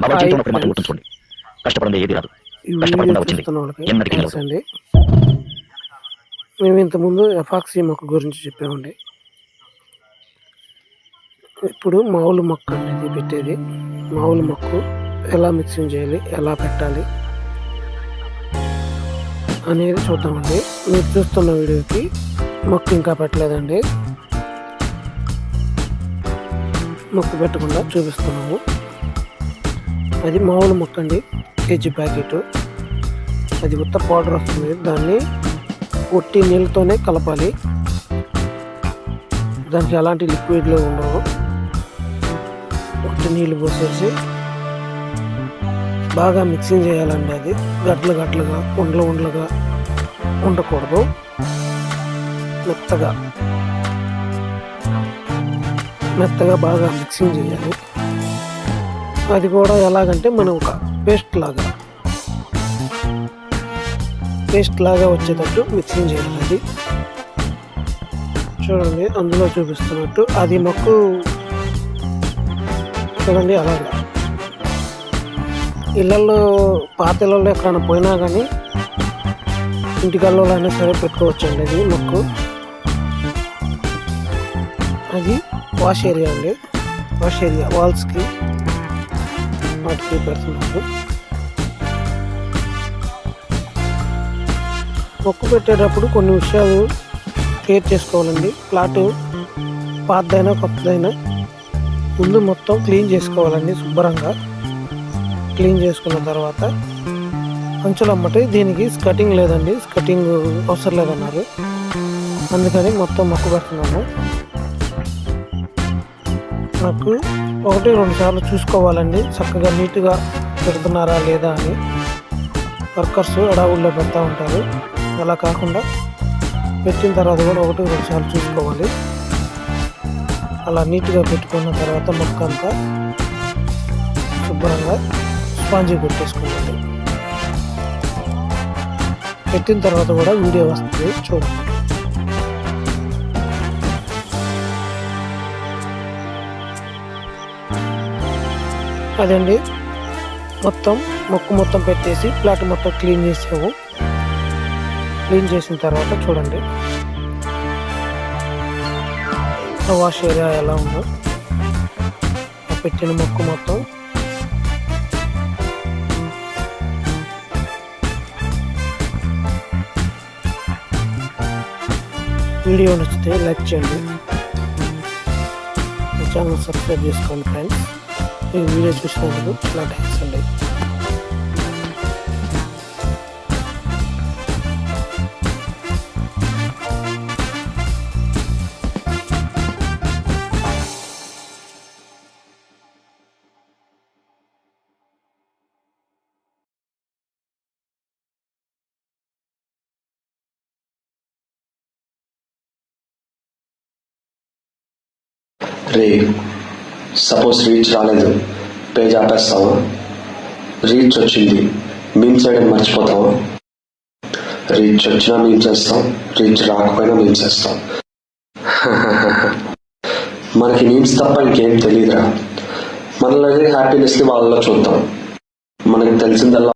బాబా hi జీవితంలో మాత్రం. గుర్తుంచుకోండి. కష్టపడింది ఏది రాదు. కష్టపడకుండా వచ్చింది. ఎన్నటికీ నిలవదు. మేము ఇంతకుముందు ఎఫాక్సీ మొక్క గురించి చెప్పామండి. ఇప్పుడు మామూలు మొక్క అనేది పెట్టేది. మామూలు మొక్కు ఎలా మిక్సింగ్ చేయాలి ఎలా పెట్టాలి అనేది చూద్దామండి. మీరు చూస్తున్న వీడియోకి మొక్కు ఇంకా పెట్టలేదండి. మొక్కు పెట్టకుండా చూపిస్తున్నాము. అది మామూలు ముక్క అండి కేజీ ప్యాకెట్. అది ఉత్త పౌడర్ వస్తుంది దాన్ని ఒట్టి నీళ్ళతోనే కలపాలి. దానికి ఎలాంటి లిక్విడ్లు ఉండవు. ఒట్టి నీళ్ళు పోసేసి బాగా మిక్సింగ్ చేయాలండి అది. గట్లు గట్లుగా ఉండలు ఉండలుగా ఉండకూడదు. మెత్తగా. మెత్తగా బాగా మిక్సింగ్ చేయాలి. అది కూడా ఎలాగంటే మనం ఒక పేస్ట్ లాగా పేస్ట్ లాగా వచ్చేటట్టు మిక్సింగ్ చేయాలి అది. చూడండి అందులో చూపిస్తున్నట్టు అది మొక్కు చూడండి అలాగే. ఇళ్ళల్లో పాత ఇళ్ళల్లో ఎక్కడైనా పోయినా కానీ ఇంటికల్లో అయినా సరే పెట్టుకోవచ్చండి అది మొక్కు. అది వాష్ ఏరియా అండి. వాష్ ఏరియా వాల్స్కి వాటికి పెడుతున్నారు మొక్కు పెట్టేటప్పుడు కొన్ని విషయాలు క్లియర్ చేసుకోవాలండి. ప్లాట్ పాతదైనా కొత్తదైనా ముందు మొత్తం క్లీన్ చేసుకోవాలండి శుభ్రంగా. క్లీన్ చేసుకున్న తర్వాత అంచులు అమ్మటే దీనికి స్కటింగ్ లేదండి. స్కటింగ్ అవసరం లేదన్నారు. అందుకని మొత్తం మొక్కు పెడుతున్నాము. నాకు ఒకటి రెండు సార్లు చూసుకోవాలండి. చక్కగా నీట్గా పెడుతున్నారా లేదా అని. వర్కర్స్ అడవుల్లో పెడతా ఉంటారు. అలా కాకుండా పెట్టిన తర్వాత కూడా ఒకటి రెండు సార్లు చూసుకోవాలి. అలా నీట్గా పెట్టుకున్న తర్వాత మొక్క అంతా శుభ్రంగా స్పాంజీ పెట్టేసుకోవాలి. పెట్టిన తర్వాత కూడా వీడియో వస్తుంది. చూడండి. అదండి మొత్తం మొక్కు మొత్తం పెట్టేసి ప్లాట్ మొత్తం క్లీన్ చేసాము. క్లీన్ చేసిన తర్వాత చూడండి. వాష్ ఏరియా ఎలా ఉందో. పెట్టిన మొక్కు మొత్తం. వీడియో నచ్చితే లైక్ చేయండి. ఛానల్ సబ్స్క్రైబ్ చేసుకోండి ఫ్రెండ్స్. ఈ వీడియో చూసినందుకు నా థ్యాంక్స్ అండి రే సపోజ్ రీచ్ రాలేదు. పేజ్ ఆపేస్తావా. రీచ్ వచ్చింది. మీమ్స్ చేయడం మర్చిపోతావా. రీచ్ వచ్చినా మీమ్స్ చేస్తాం రీచ్ రాకపోయినా మీమ్స్ చేస్తాం మనకి మీమ్స్ తప్ప ఇంకేం తెలియదురా మనలోనే హ్యాపీనెస్ని వాళ్ళలో చూద్దాం. మనకి తెలిసిందల్లా